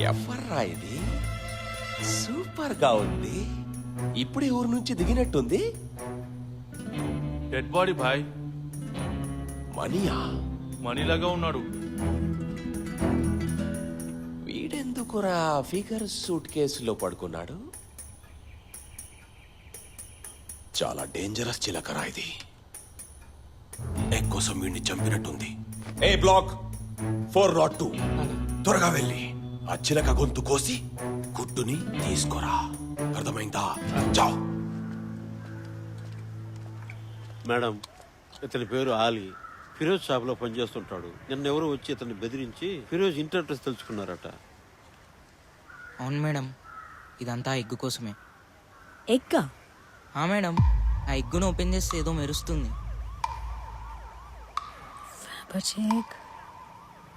ఎవర్రా ఇది? సూపర్గా ఉంది. ఇప్పుడే ఊరు నుంచి దిగినట్టుంది. డెడ్ బాడీ భాయ్ మనీయా? మనీలాగా ఉన్నాడు. వీడెందుకురా ఫిగర్ సూట్ కేసులో పడుకున్నాడు? చాలా డేంజరస్ చిలకరా ఇది. ఎక్కువ వీడిని చంపినట్టుంది. A block four nought two త్వరగా వెళ్ళి. ఆ చిలక గొంతు కోసి గుడ్డుని తీసుకురా. అర్థమైందా? చావ్. మేడం ఇతని పేరు ఆలీ. ఫిరోజ్ షాప్లో పనిచేస్తుంటాడు. నిన్న ఎవరో వచ్చి ఇతన్ని బెదిరించి ఫిరోజ్ ఇంటర్ అడ్రస్ తెలుసుకున్నారట. అవును మేడం. ఇదంతా ఆ ఎగ్గు కోసమే. ఎగ్గా? ఆ మేడం ఆ ఎగ్గును ఓపెన్ చేస్తే ఏదో మెరుస్తుంది. బచేక్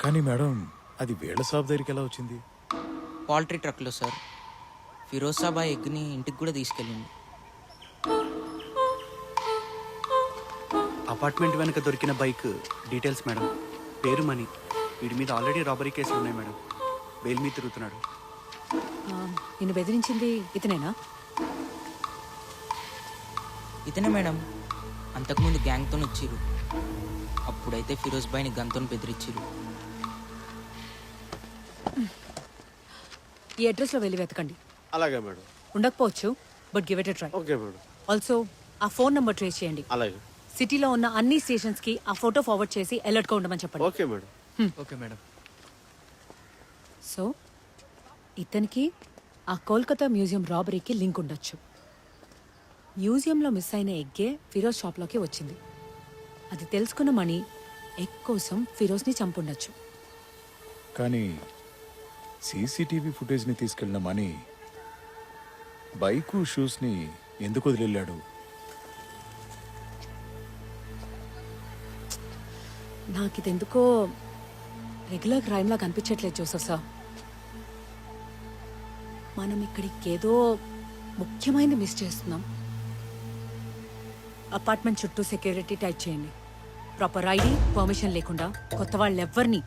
కానీ మేడం అది వేళ్ళ షాప్ దగ్గరికి ఎలా వచ్చింది? పౌల్ట్రీ ట్రక్లో సార్. ఫిరోజ్ సాబ్ ఆ ఎగ్ని ఇంటికి కూడా తీసుకెళ్ళింది. అపార్ట్మెంట్ వెనక దొరికిన బైక్ డీటెయిల్స్ మేడం. పేరు మనీ. వీడి మీద ఆల్రెడీ రాబరీ కేసులు ఉన్నాయి మేడం. బెయిల్ మీద తిరుగుతున్నాడు. నిన్ను బెదిరించింది ఇతనేనా? ఇతనే మేడం. అంతకుముందు గ్యాంగ్తో వచ్చిర్రు అప్పుడైతే ఫిరోజ్ బాయ్ని గన్తో బెదిరించిర్రు. ఈ అడ్రస్లో వెళ్ళి వెతకండి. అలాగే మేడం. ఉండకపోవచ్చు but give it try okay madam. Also ఆ ఫోన్ నంబర్ ట్రేస్ చేయండి. అలాగే. సిటీలో ఉన్న అన్ని స్టేషన్స్కి ఆ ఫోటో ఫార్వర్డ్ చేసి అలర్ట్గా ఉండమని చెప్పండి. Okay madam. Okay madam. So ఇతనికి ఆ కోల్కతా మ్యూజియం రాబరీకి లింక్ ఉండొచ్చు. మ్యూజియంలో మిస్ అయిన ఎగ్గే ఫిరోజ్ షాప్లోకి వచ్చింది. అది తెలుసుకున్న మణి ఎగ్ కోసం ఫిరోజ్ని చంపుండొచ్చు. కానీ సీసీటీవీ ఫుటేజ్ని తీసుకెళ్ళిన మనీ బైకు షూస్ని ఎందుకు వదిలేళ్ళాడు? నాకు ఇది ఎందుకో రెగ్యులర్ క్రైమ్ కనిపించట్లేదు జోసఫ్ సార్. మనం ఇక్కడికి ఏదో ముఖ్యమైనది మిస్ చేస్తున్నాం. అపార్ట్మెంట్ చుట్టూ సెక్యూరిటీ టైట్ చేయండి. ప్రాపర్ ఐడి పర్మిషన్ లేకుండా కొత్త వాళ్ళు ఎవ్వరిని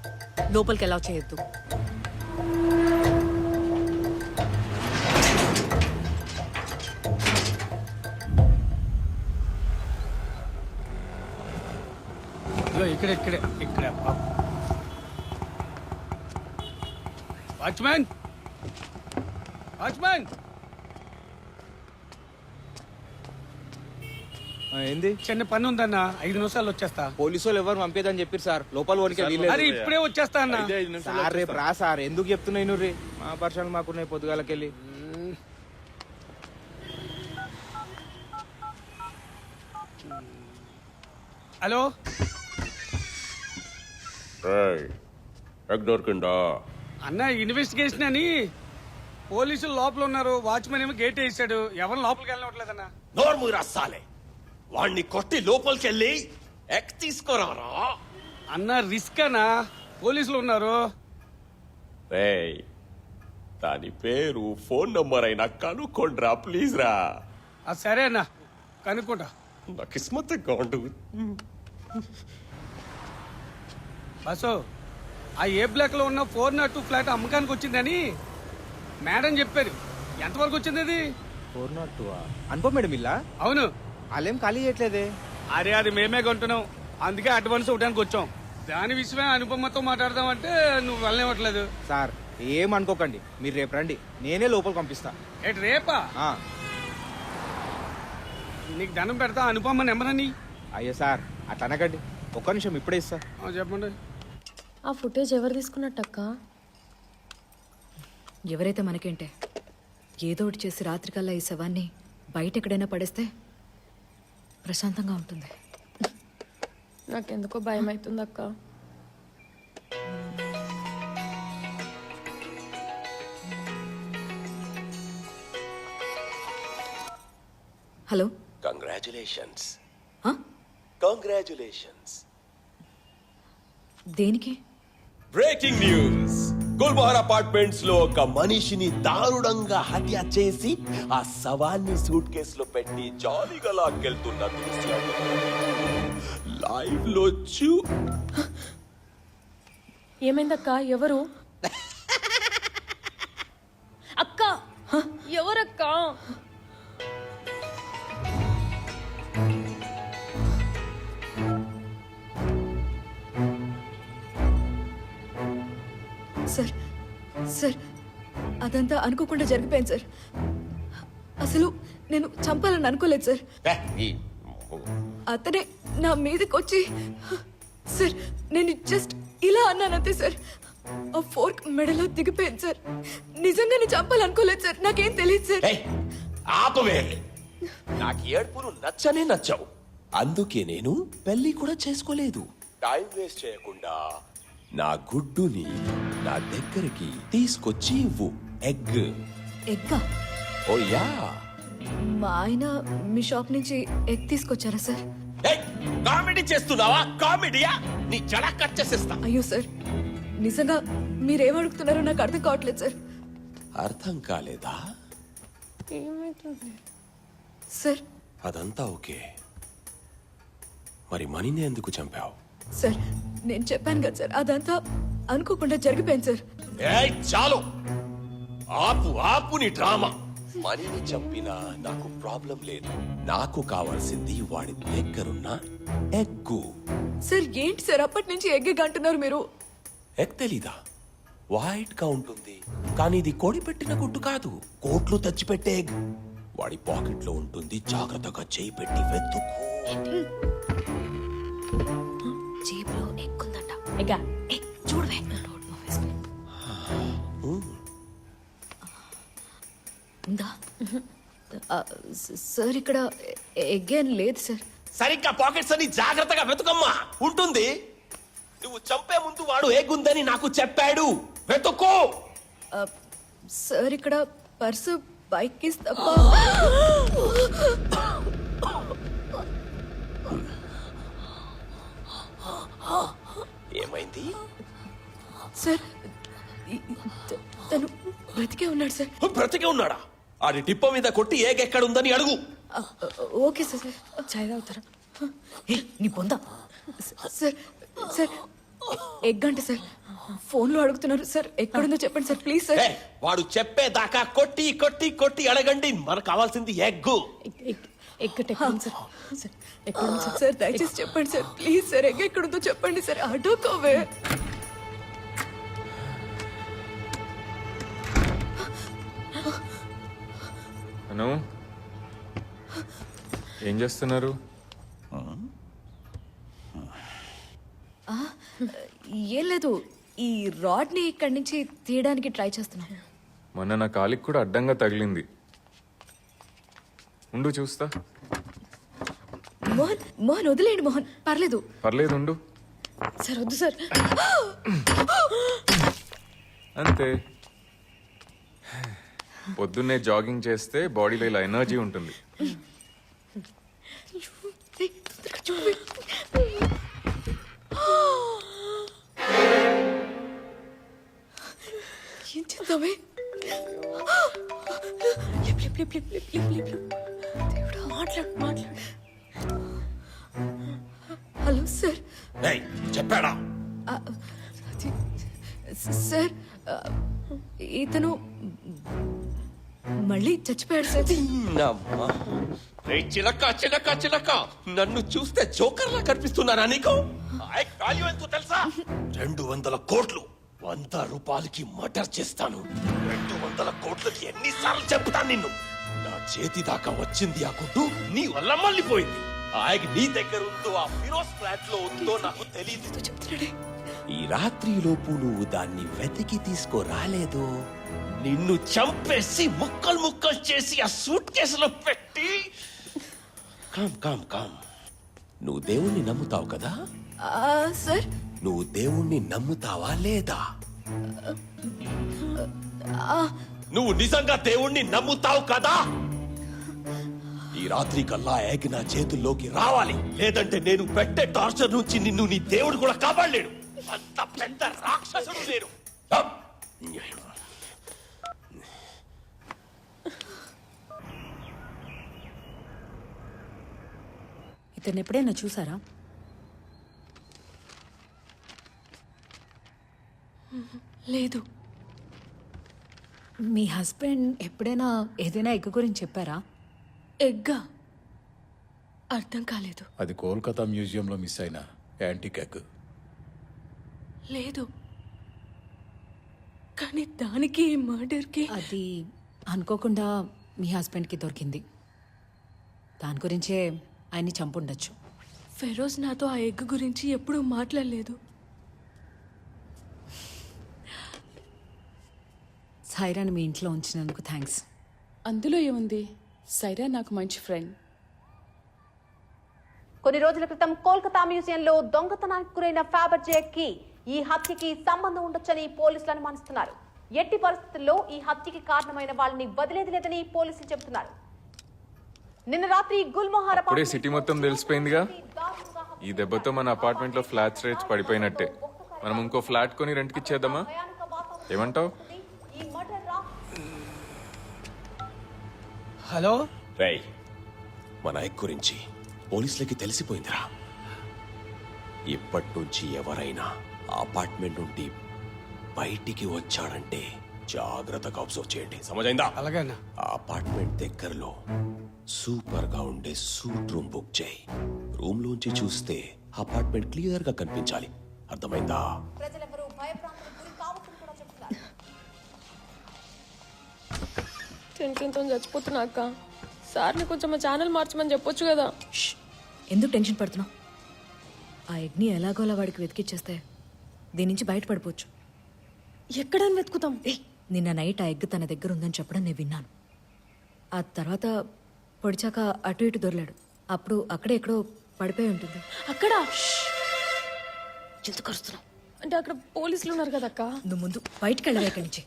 లోపలికి అలా చేయొద్దు. ఇదిగో ఇక్కడే ఇక్కడే ఇక్కడ వాచ్మ్యాన్ వాచ్మ్యాన్ ఏంది? చిన్న పని ఉందన్న ఐదు నిమిషాలు వచ్చేస్తా. పోలీసు వాళ్ళు ఎవరు పంపేదని చెప్పారు సార్. లోపల అరే ఇప్పుడే వచ్చేస్తా అన్న. సార్ రేపు రా సార్. ఎందుకు చెప్తున్నాయి నువ్వు రే? మా పర్సనల్ మాకున్నాయి పొద్దుగాలకెళ్ళి. హలో? ఎగ్ దొరికిందా అన్న ఇన్వెస్టిగేషన్ అని పోలీసులు లోపల ఉన్నారు. వాచ్మెన్ ఏమో గేట్ వేసాడు ఎవరు లోపలికి వెళ్ళవట్లేదన్న నోర్ము రస్సాలే. వాణ్ణి కొట్టి లోపలికి వెళ్ళి ఎగ్ తీసుకురారా? అన్న రిస్క్ అన్నా. పోలీసులు ఉన్నారు. రేయ్ దాని పేరు ఫోన్ నంబర్ అయినా కనుక్కోండిరా ప్లీజ్ రా. ఆ, సరే అన్న. కనుక్కుంటా. నా కిస్మత్ కాండు బస్సు ఆ ఏ బ్లాక్లో ఉన్న ఫోర్ నాట్ టూ ఫ్లాట్ అమ్మకానికి వచ్చిందని మేడం చెప్పారు. ఎంతవరకు వచ్చింది అది ఫోర్ నాట్ టూ అనుకో మేడం ఇల్లా అవును. వాళ్ళేం ఖాళీ చేయట్లేదే? అరే అది మేమే కొంటున్నాం. అందుకే అడ్వాన్స్ ఇవ్వడానికి వచ్చాం. దాని విషయమే అనుపమతో మాట్లాడదామంటే నువ్వు వెళ్ళనివ్వట్లేదు. సార్ ఏం అనుకోకండి. మీరు రేపు రండి. నేనే లోపల పంపిస్తా. ఏటి రేపా? ఆ, నీకు దండం పెడతా అనుపమ నెంబర్ అని? అయ్యో సార్ అట్లా అనకండి. ఒక్క నిమిషం ఇప్పుడే ఇస్తా. ఆ, చెప్పండి. ఆ ఫుటేజ్ ఎవరు తీసుకున్నట్టక్క? ఎవరైతే మనకేంటే ఏదో ఒకటి చేసి రాత్రికల్లా ఈ శవాన్ని బయట ఎక్కడైనా పడేస్తే ప్రశాంతంగా ఉంటుంది. నాకెందుకో భయం అవుతుంది అక్క హలో కంగ్రాచులేషన్స్? కంగ్రాచులేషన్స్ దేనికి? Breaking news. గుల్బహర్ అపార్ట్మెంట్స్లో ఒక మనిషిని దారుణంగా హత్య చేసి ఆ శవాన్ని సూట్ కేసులో పెట్టి జాలీగా లాక్కెళ్తున్న దృశ్యం. లైవ్లో చూ ఏమైందక్క? ఎవరు? అనుకోకుండా జరిగిపోయింది సార్. అసలు నేను చంపాలని అనుకోలేదు సార్. అతనే నా మీదకి వచ్చి సార్ నేను జస్ట్ ఇలా అన్నానంతే సార్. ఆ ఫోర్క్ మెడలో దిగిపోయింది సార్. నిజంగానే చంపాలనుకోలేదు సార్. నాకేం తెలియదు సార్. ఆపవే. నాకు ఏడుపులు నచ్చనే నచ్చవు. అందుకే నేను పెళ్ళి కూడా చేసుకోలేదు. టైం వేస్ట్ చేయకుండా నా గుడ్డుని నా దగ్గరికి తీసుకొచ్చి ఇవ్వు. ఎగ్. ఎగ్గా? Oh yeah. మా ఆయన మీ షాప్ నుంచి ఎగ్ తీసుకొచ్చారా సార్? ఏయ్, కామెడీ చేస్తున్నావా? కామెడీయా? నీ జడ కట్ చేసేస్తా. అయ్యో సార్. నిజంగా మీరేం అడుగుతున్నారో నాకు అర్థం కావట్లేదు సార్. అర్థం కాలేదా? సార్. అదంతా ఓకే. మరి మనీని ఎందుకు చంపావు? సార్ నేను చెప్పాను కదా సార్. అదంతా అనుకోకుండా జరిగిపోయింది సార్. ఏయ్ చాలు. ఆపు ఆపు నీ డ్రామా. మనీని చంపినా నాకు ప్రాబ్లం లేదు. నాకు కావాల్సింది వాడి దగ్గరున్న ఎగ్గు. సార్ ఏంటి సార్? అప్పటి నుంచి ఎగ్గెగ్ అంటున్నారు మీరు. ఎగ్ తెలీదా? వైట్గా ఉంటుంది. కానీ ఇది కోడి పెట్టిన గుడ్డు కాదు. కోట్లు తెచ్చిపెట్టే ఎగ్. వాడి పాకెట్లో ఉంటుంది జాగ్రత్తగా చేయి పెట్టి వెతుకు. జేబులో ఎగ్ ఉందంట. ఎగ్గా? ఎగ్ చూడవే సార్ ఇక్కడ ఎగ్ ఏం లేదు సార్. సరిగ్గా పాకెట్స్ అని జాగ్రత్తగా వెతుకమ్మా. ఉంటుంది. నువ్వు చంపే ముందు వాడు ఎగ్గుందని నాకు చెప్పాడు. వెతుక్కో ఆ, సార్ ఇక్కడ పర్సు బైక్ తప్ప. ఏమైంది? సార్ తను బ్రతికే ఉన్నాడు సార్. బ్రతికే ఉన్నాడా? ఆడి టిప్ప మీద కొట్టి ఏగ్ ఎక్కడుందని అడుగు ఓకే సార్ చాయ్ తాగుతారా? ఏ, నీ పొందా సార్ సార్ ఎగ్ అంటే సార్. ఫోన్లో అడుగుతున్నారు సార్. ఎక్కడుందో చెప్పండి సార్. Please sir. ఏ, వాడు చెప్పేదాకా కొట్టి కొట్టి కొట్టి అడగండి. మనకు కావాల్సింది ఎగ్గు. ఎగ్ ఎక్కడుంది సార్? సార్ ఎక్కడుంది సార్? సార్ దయచేసి చెప్పండి సార్. ప్లీజ్ సార్ ఎగ్ ఎక్కడుందో చెప్పండి సార్. అడుకోవే. అను? ఏం చేస్తున్నారు? ఏం లేదు. ఈ రాడ్ని ఇక్కడి నుంచి తీయడానికి ట్రై చేస్తున్నాను మొన్న నా కాలికి కూడా అడ్డంగా తగిలింది. ఉండు చూస్తా. మోహన్ మోహన్ వదిలేయండి మోహన్. పర్లేదు. పర్లేదు ఉండు. సార్ వద్దు సార్. అంతే. పొద్దున్నే జాగింగ్ చేస్తే బాడీలో ఇలా ఎనర్జీ ఉంటుంది. ఏం చేద్దామే? మాట్లాడు మాట్లాడు. Hello sir. చెప్పాడా? సార్ ఇతను మళ్ళీ చచ్చిపోయాడు సార్. చిలక చిలక చిలక. నన్ను చూస్తే జోకర్లా కనిపిస్తున్నానా నీకు? ఐ వాల్యూ ఎంతో తెలుసా? రెండు వందల కోట్లు. వంద రూపాయలకి మర్డర్ చేస్తాను. రెండు వందల కోట్లకి ఎన్నిసార్లు చెప్తాను నిన్ను. నా చేతి దాకా వచ్చింది ఆ గుడ్డు నీ వల్ల మళ్ళీపోయింది ఆయ్ నీ దగ్గర ఉందో ఆ ఫిరోజ్ ఫ్లాట్లో ఉందో నాకు తెలియదు చెప్తున్నాడే. ఈ రాత్రి లోపు నువ్వు దాన్ని వెతికి తీసుకురాలేదు. నిన్ను చంపేసి ముక్కలు ముక్కలు చేసి ఆ సూట్ కేసులో పెట్టి. Calm calm calm. నువ్వు దేవుణ్ణి నమ్ముతావు కదా? ఆ, సార్. నువ్వు దేవుణ్ణి నమ్ముతావా లేదా? నువ్వు నిజంగా దేవుణ్ణి నమ్ముతావు కదా? ఈ రాత్రి కల్లా ఎగ్ నా చేతుల్లోకి రావాలి. లేదంటే నేను పెట్టే టార్చర్ నుంచి నిన్ను నీ దేవుడు కూడా కాపాడలేడు. అంత పెద్ద రాక్షసుడు నేను! ఇతను ఎప్పుడైనా చూసారా? లేదు. మీ హస్బెండ్ ఎప్పుడైనా ఏదైనా ఎగ్ గురించి చెప్పారా? ఎగ్గా? అర్థం కాలేదు. అది కోల్కతా మ్యూజియంలో మిస్ అయిన యాంటిక్ ఎగ్ లేదు. కానీ దానికి మర్డర్కి అది అనుకోకుండా మీ హస్బెండ్కి దొరికింది. దాని గురించే ఆయన్ని చంపుండొచ్చు. ఫెరోజ్ నాతో ఆ ఎగ్ గురించి ఎప్పుడూ మాట్లాడలేదు. సైరాని మీ ఇంట్లో ఉంచినందుకు థ్యాంక్స్. అందులో ఏముంది? సైరా నాకు మంచి ఫ్రెండ్. కొన్ని రోజుల క్రితం కోల్కతా మ్యూజియంలో దొంగతనానికి గురైన ఫ్యాబర్జే కి ఈ హత్యకి సంబంధం ఉండొచ్చని పోలీసులు అనుమానిస్తున్నారు. ఎట్టి పరిస్థితుల్లో ఈ హత్యకి కారణమైన వాళ్ళని వదిలేది లేదని పోలీసులు చెబుతున్నారు. నిన్న రాత్రి గుల్మోహార్ అప్పుడే సిటీ మొత్తం తెలిసిపోయిందిగా? ఈ దెబ్బతో మన అపార్ట్మెంట్లో ఫ్లాట్స్ రేట్స్ పడిపోయినట్టే. మనం ఇంకో ఫ్లాట్ కొని రెంట్కి ఇచ్చేద్దామా? ఏమంటావ్? రా హలో? రేయ్ మన ఎగ్ గురించి పోలీసులకి తెలిసిపోయిందిరా. ఇప్పటి నుంచి ఎవరైనా అపార్ట్మెంట్ నుండి బయటికి వచ్చాడంటే జాగ్రత్తగా అబ్జర్వ్ చేయండి సమజైందా? అలాగేనా ఆ అపార్ట్మెంట్ దగ్గరలో సూపర్గా ఉండే సూట్ రూమ్ బుక్ చేయి. రూమ్ లోంచి చూస్తే అపార్ట్మెంట్ క్లియర్గా కనిపించాలి. అర్థమైందా? ప్రజలెవరూ భయప్రాంతులకు గురి కావద్దని కూడా చెప్తున్నారు. టెన్షన్తో చచ్చిపోతున్నా అక్క. సార్ని కొంచెం మా ఛానల్ మార్చమని చెప్పొచ్చు కదా. ష్! ఎందుకు టెన్షన్ పడుతున్నావు? ఆ ఎగ్ని ఎలాగోలా వాడికి వెతికిచ్చేస్తే దీని నుంచి బయటపడిపోవచ్చు. ఎక్కడని వెతుకుతాం? నిన్న నైట్ ఆ ఎగ్ తన దగ్గర ఉందని చెప్పడం నేను విన్నాను. ఆ తర్వాత పొడిచాక అటు ఇటు దొరలాడు. అప్పుడు అక్కడే ఎక్కడో పడిపోయి ఉంటుంది. అక్కడ? ఎందుకు అంటే అక్కడ పోలీసులు ఉన్నారు కదా అక్క. నువ్వు ముందు బయటికి వెళ్ళవే ఇక్కడి నుంచి.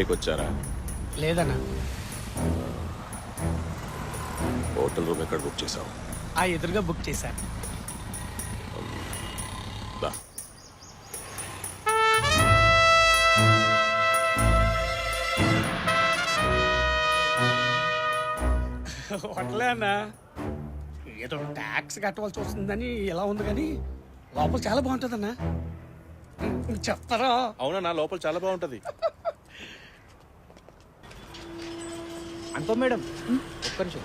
బయటికి వచ్చారా? లేదన్నా. హోటల్ రూమ్ ఎక్కడ బుక్ చేసావు? ఆ ఎదురుగా బుక్ చేశాను దా. హోటలే అన్నా. ఏదో ట్యాక్స్ కట్టవలసి వస్తుందని ఎలా ఉంది కానీ లోపల చాలా బాగుంటుందన్నా. చెప్తారా? అవునా నా లోపల చాలా బాగుంటది. అనుకో మేడం. ఒక్క నిమిషం.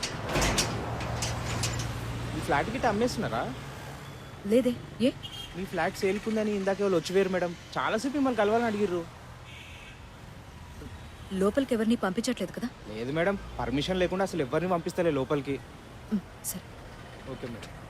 ఈ ఫ్లాట్ గిట్ట అమ్మేస్తున్నారా? లేదే. ఏ? మీ ఫ్లాట్ సేల్కుందని ఇందాక వాళ్ళు వచ్చిపోయారు మేడం. చాలాసేపు మిమ్మల్ని కలవాలని అడిగిర్రు. లోపలికి ఎవరిని పంపించట్లేదు కదా? లేదు మేడం. పర్మిషన్ లేకుండా అసలు ఎవరిని పంపిస్తలే లోపలికి. ఉమ్, సరే. Okay madam.